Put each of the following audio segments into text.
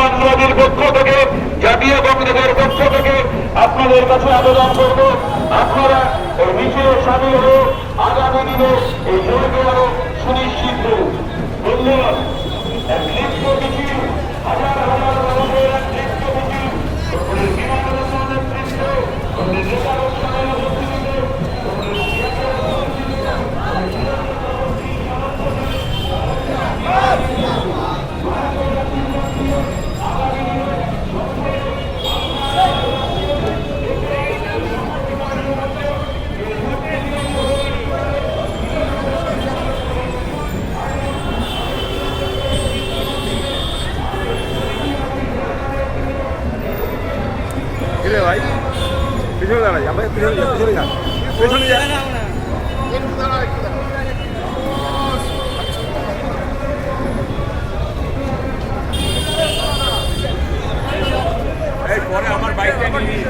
মানবাদীর পক্ষ থেকে, জাতীয় কংগ্রেসের পক্ষ থেকে আপনাদের কাছে আবেদন করব। আপনারা এই মিছিলে সামিল হয়ে আগামী দিনে এই জোরকে আরও সুনিশ্চিত। ধন্যবাদ। পিছনে দাঁড়াই, আমরা পিছনে যা পিছনে যা পেছনে যা একটু দাঁড়া একটু দাঁড়া এই পরে আমার বাইকটা নিয়ে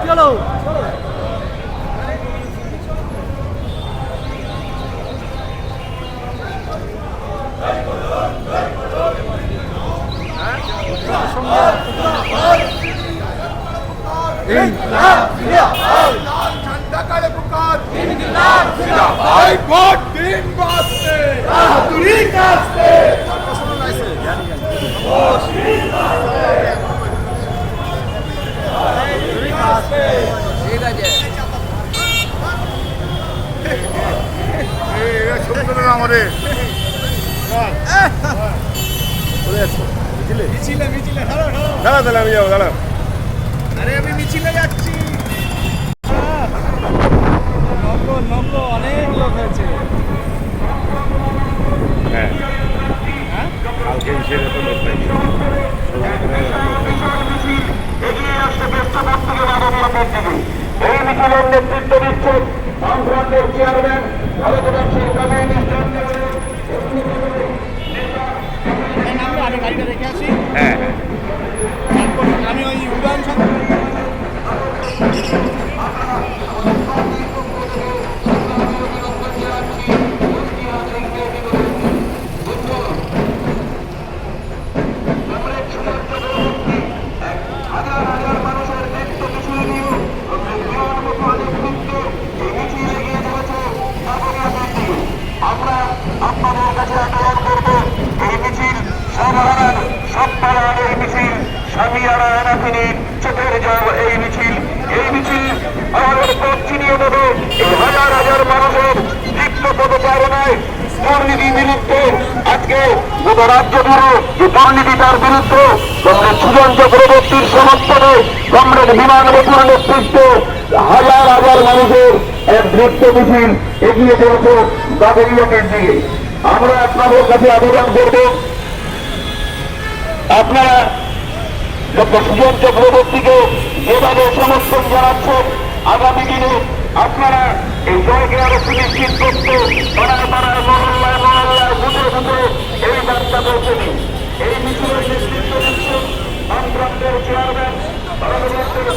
চলো ঝান্ডা কালে পুকার ভাই ভোট দিন বাসতে তুই কাছে আমাদের মিছিলে মিছিলে দাঁড়া তাহলে আমি যাব দাঁড়া আরে আমি মিছিলে যাচ্ছি নব্য নব্য অনেক লোক হয়েছে হ্যাঁ। কালকে তো লোক দিকে এই মিছিলের নেতৃত্ব দিচ্ছেন বামফ্রন্টের চেয়ারম্যান ভারতবর্ষের কমিউনিস্ট আমরা আগে গাড়িটা রেখে আসি হ্যাঁ হ্যাঁ তারপর আমি ওই উড়ান সঙ্গে হাজার এই হাজার হাজার মানুষের তীব্র পদচারণায় দুর্নীতির বিরুদ্ধে আজকে গোটা রাজ্য জুড়ে যে দুর্নীতি তার বিরুদ্ধে কংগ্রেস সুজন চক্রবর্তীর সমর্থনে কংগ্রেস বিমান বসুর নেতৃত্বে হাজার হাজার মানুষের এক নৃত্য মিছিল এগিয়ে চলেছে বাগেরিয়াটের দিকে। আমরা আপনাদের কাছে আবেদন করব, আপনারা ডক্টর সুজন চক্রবর্তীকে যেভাবে সমর্থন জানাচ্ছেন, আগামী দিনে আপনারা এই জয়কে আরও সুনিশ্চিত করতে পাড়ায় পাড়ায় এই বার্তা এই মিছিলের নেতৃত্ব দিচ্ছেন বামফ্রন্টের চেয়ারম্যান ভারতবর্ষের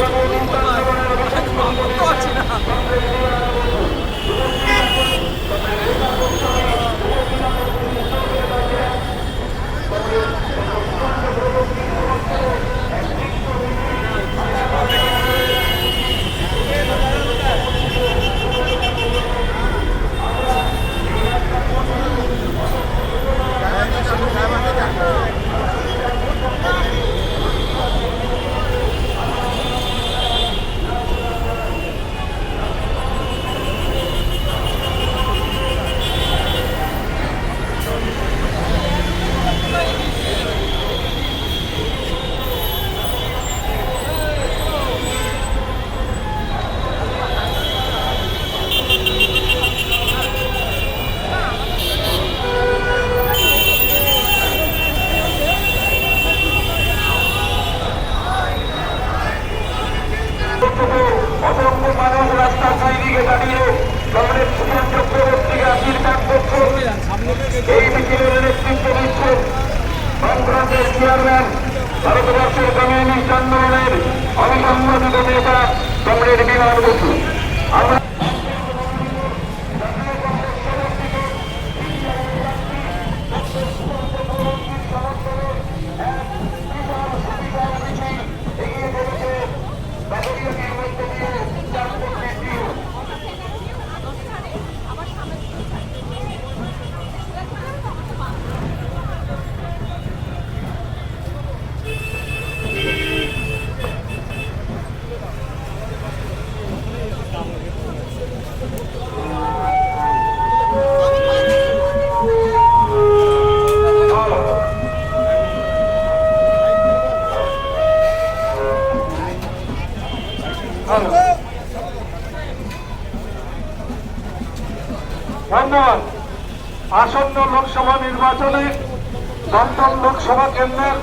লোকসভা কেন্দ্রের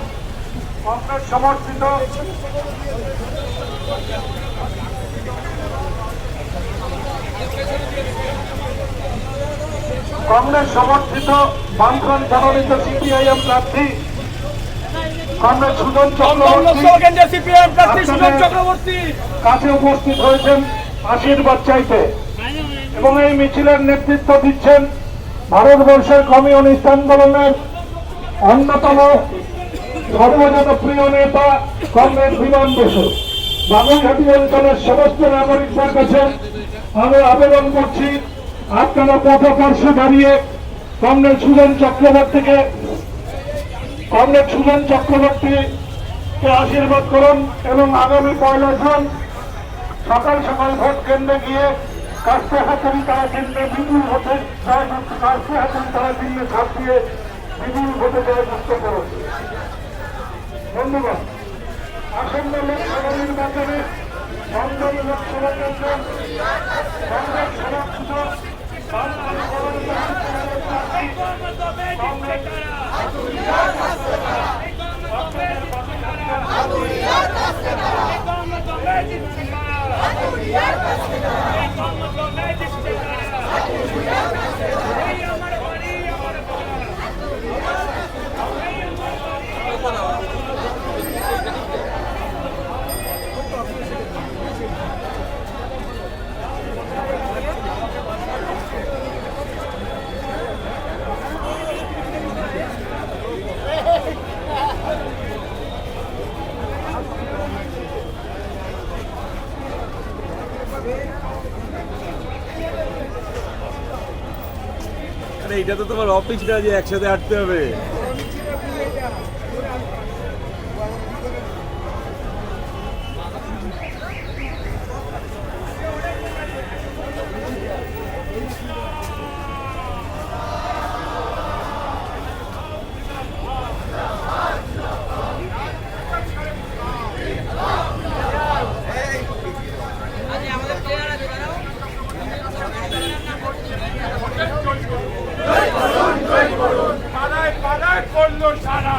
কংগ্রেস সমর্থিত। কংগ্রেস সমর্থিত বামফ্রন্ট মনোনীত সিপিআইএম প্রার্থী কংগ্রেস সুজন চক্রবর্তী। সুজন চক্রবর্তী। কাছে উপস্থিত হয়েছেন আশীর্বাদ চাইতে। এবং এই মিছিলের নেতৃত্ব দিচ্ছেন ভারতবর্ষের কমিউনিস্ট আন্দোলনের অন্যতম সর্বজনপ্রিয় নেতা কংগ্রেস বিমান বসু। বাবুঘাটি অঞ্চলের সমস্ত নাগরিকদের কাছে আমি আবেদন করছি, আপনারা পথপার্শ্বে দাঁড়িয়ে কংগ্রেস সুজন চক্রবর্তীকে কংগ্রেস সুজন চক্রবর্তীকে আশীর্বাদ করুন এবং আগামী পয়লা জুন সকাল সকাল ভোট কেন্দ্রে গিয়ে কাস্তে হাতারি তারা কেন্দ্রে বিপুল ভোটে কাস্তে হাতারি তারা কেন্দ্রে ছাপ দিয়ে বিপুল ভোটে জয় মুক্ত করুন। ধন্যবাদ। আসন্ন লোকসভা নির্বাচনে বন্ধন লোকসভা কেন্দ্র, বামদল গণতন্ত্র প্রার্থী কংগ্রেস এটা তো তোমার অফিস না যে একসাথে হাঁটতে হবে পড়ল সারা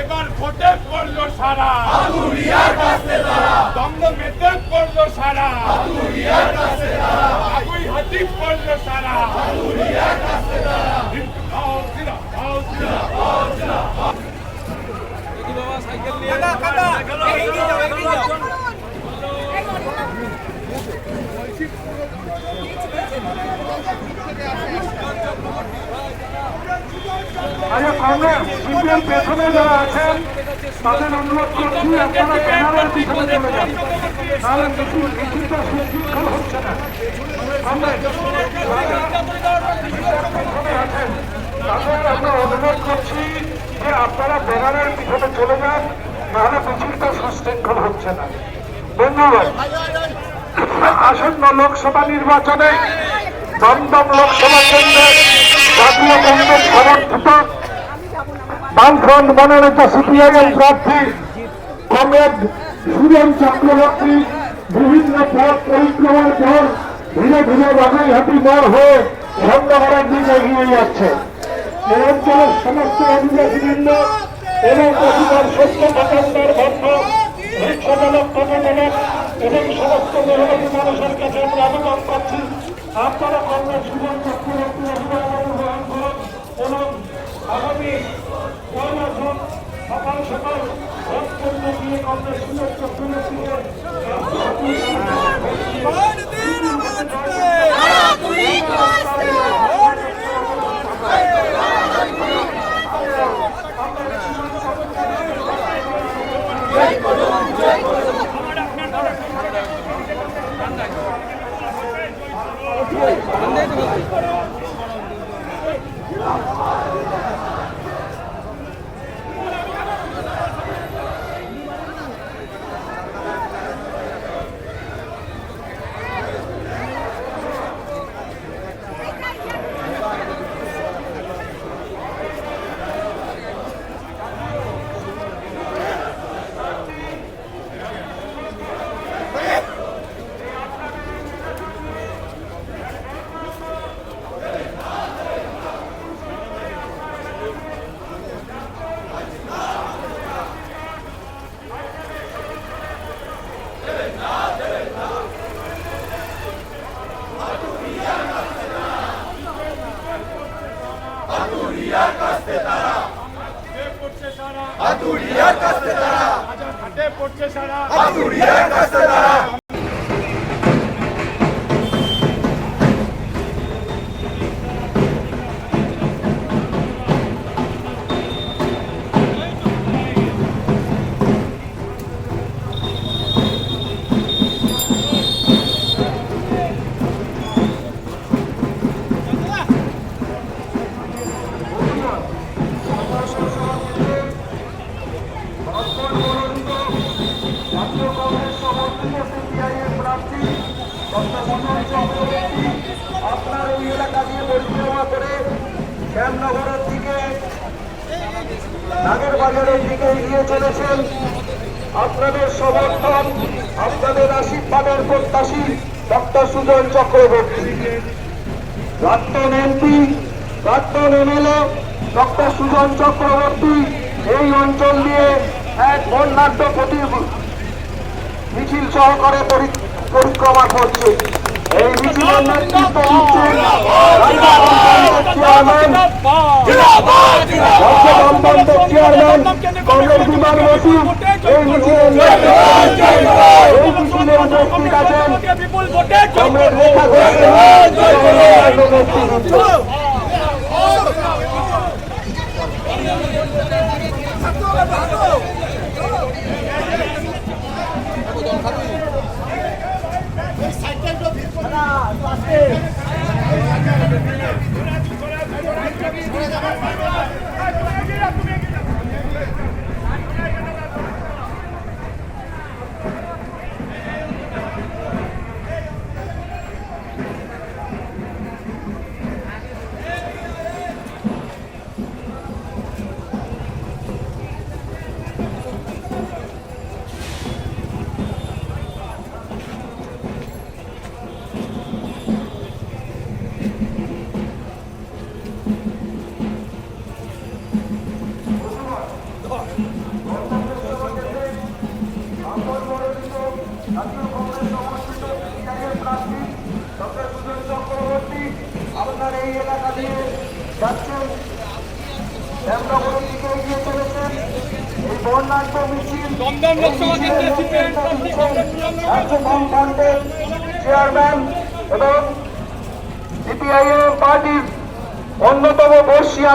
এবার ভোটে পড়ল সারা দঙ্গ মেতে পড়ল সারা আগুই হাতি পড়ল সারা আও সিরা। আরে কংগ্রেস সিপিএম পেছনে যারা আছেন, তাদের অনুরোধ করছি আপনারা ব্যানারের পিছনে চলে যান। তাহলে মিছিল মিছিলটা সুশৃঙ্খল হচ্ছে না। কংগ্রেস পেছনে আছেন, তাদের আমরা অনুরোধ করছি যে আপনারা ব্যানারের পিছনে চলে যান নাহলে মিছিলটা সুশৃঙ্খল হচ্ছে না। ধন্যবাদ। আসন্ন লোকসভা নির্বাচনে দমদম লোকসভা কেন্দ্রে জাতীয় কংগ্রেস সমর্থিত বামফ্রন্ট মনোনীত সিপিআইএম প্রার্থী কমরেড সুজন চক্রবর্তী বিভিন্ন পথ পরিক্রমার পর ধীরে ধীরে বাগাইহাটি মোড় হয়ে ধন্যবাদের দিকে এগিয়ে যাচ্ছে। এই অঞ্চলের সমস্ত অধিবাসীবৃন্দ এবং প্রতিবার সত্য দোকানদার বন্ধ রিক্সা চালক এবং সমস্ত মেহনতি মানুষের কাছে আমরা আবেদন করছি আপনারা কংগ্রেস সুজন চক্রবর্তী অভিভাবক গ্রহণ করুন এবং আগামী সকাল সকাল ভোট কেন্দ্রে গিয়ে কংগ্রেস সুজন সারা তারা ঘাটে পড়ছে সারা। জাতীয় কাছে সমর্থিত আপনাদের সমর্থন, আপনাদের আশীর্বাদের প্রত্যাশী ডক্টর সুজন চক্রবর্তী। প্রাক্তন এমপি, প্রাক্তন ডক্টর সুজন চক্রবর্তী এই অঞ্চল দিয়ে এক বর্ণাঢ্য প্রতি মিছিল সহকারে পরি- পরিক্রমা করছে। এই মিছিলের নেতৃত্ব দিচ্ছেন চেয়ারম্যান রাজ্য দমদমের চেয়ারম্যান কংগ্রেস বিমান বসু। এই মিছিলের এই মিছিলে উপস্থিত আছেন। কংগ্রেস রেখা Thank you.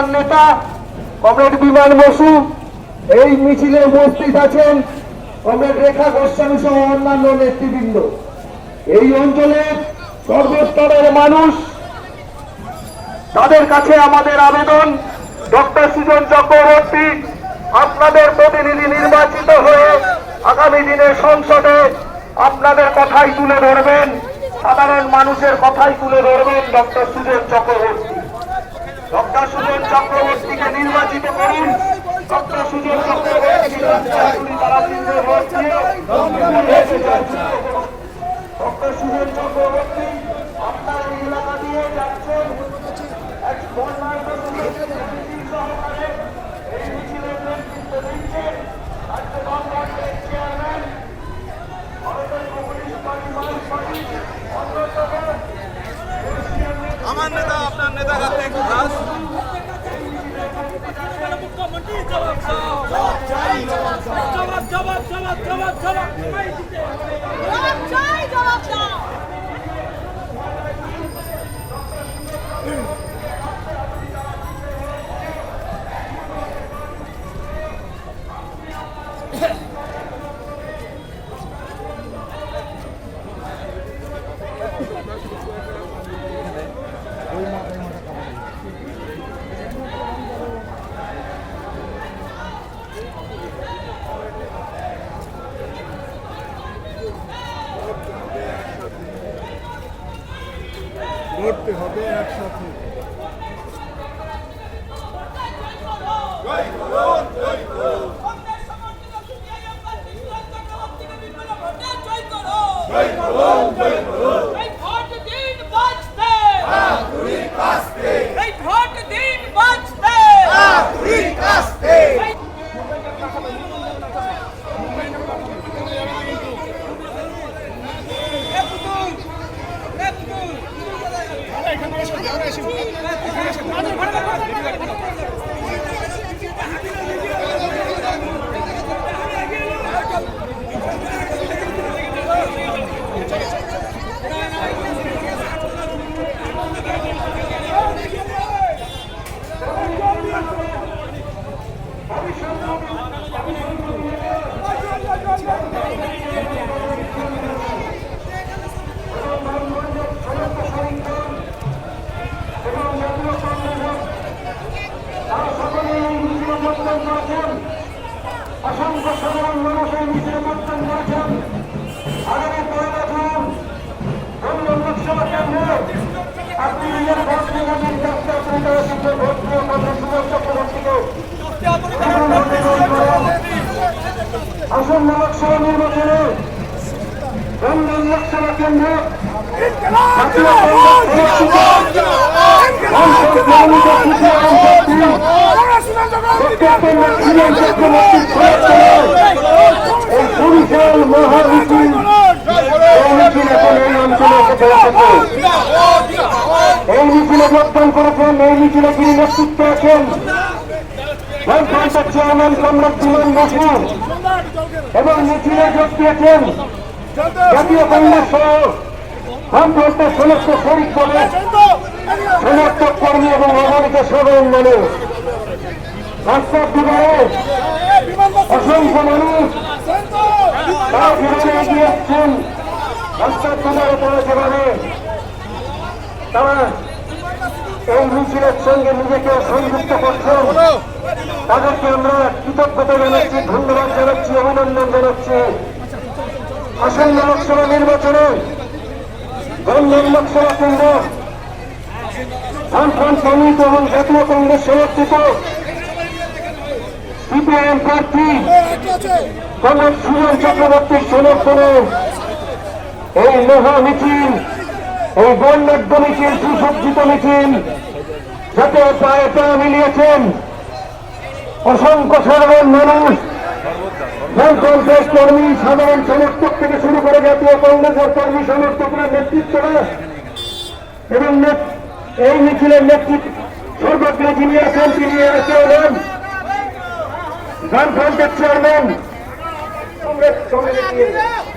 বর্ষিয়ান নেতা, কমরেড বিমান বসু, এই মিছিলে উপস্থিত আছেন কমরেড রেখা গোস্বামী সহ অন্যান্য নেতৃবৃন্দ। এই অঞ্চলের সর্বস্তরের মানুষ, তাদের কাছে আমাদের আবেদন, ডক্টর সুজন চক্রবর্তী, আপনাদের প্রতিনিধি নির্বাচিত হয়ে আগামী দিনে সংসদে আপনাদের কথাই তুলে ধরবেন, সাধারণ মানুষের কথাই তুলে ধরবেন ডক্টর সুজন চক্রবর্তী। ডক্টর সুজন চক্রবর্তীকে নির্বাচিত করুন। ডক্টর সুজন চক্রবর্তী ডক্টর সুজন চক্রবর্তী, আপনার এলাকা দিয়ে যাচ্ছেন। এক দিচ্ছেন রাজ্য বামফ্রন্টের চেয়ারম্যান ভারতের কমিউনিস্ট পার্টি মানুষ পার্টি অন্যতম আমার নেতা আপনার নেতার হাতে মুখ্যমন্ত্রী জবাব দাও জবাব জবাব জবাব জবাব জবাব। জবাব চাই জবাব 进来。আসন্ন লোকসভা নির্বাচনে দমদম লোকসভা কেন্দ্রে জাতীয় কংগ্রেস সমর্থিত সংসদ মনোনীত তৃতীয় এই পুরুষের মহামিছিল এই মিছিল যোগদান করেছেন এই মিছিলে যিনি নেতৃত্ব আছেন। চেয়ারম্যান কমরেড বিমান বসু এবং মিছিলে যোগ দিয়েছেন জাতীয় কংগ্রেস সহ সমস্ত শরিক দলে সমর্থক কর্মী এবং অগণিত সাধারণ মানুষ। রাস্তার অসংখ্য মানুষ তারা যেভাবে এগিয়ে আসছেন রাস্তার দুবারে তারা যেভাবে তারা এই মিছিলের সঙ্গে নিজেকে সংযুক্ত করছেন তাদেরকে আমরা কৃতজ্ঞতা জানাচ্ছি ধন্যবাদ জানাচ্ছি অভিনন্দন জানাচ্ছি আসন্ন লোকসভা নির্বাচনে গঞ্জন লোকসভা কেন্দ্র বামফ্রন্ট কমিউনিস্ট এবং জাতীয় কংগ্রেস সমর্থিত সিপিআইএম প্রার্থী কংগ্রেস সুজন চক্রবর্তীর সমর্থনে এই মহা মিছিল এই বর্ণাঢ্য মিছিল, সুসজ্জিত মিছিল, যাতে পায়ে পা মিলিয়েছেন অসংখ্য সাধারণ মানুষ। কংগ্রেস কর্মী, সাধারণ সমর্থক থেকে শুরু করে জাতীয় কংগ্রেসের কর্মী, সমর্থকরা, নেতৃত্বরা এবং এই মিছিলের নেতৃত্ব সর্বত্র যিনি আছেন তিনি আছে হলেন গান চেয়ারম্যান কংগ্রেস কমিটি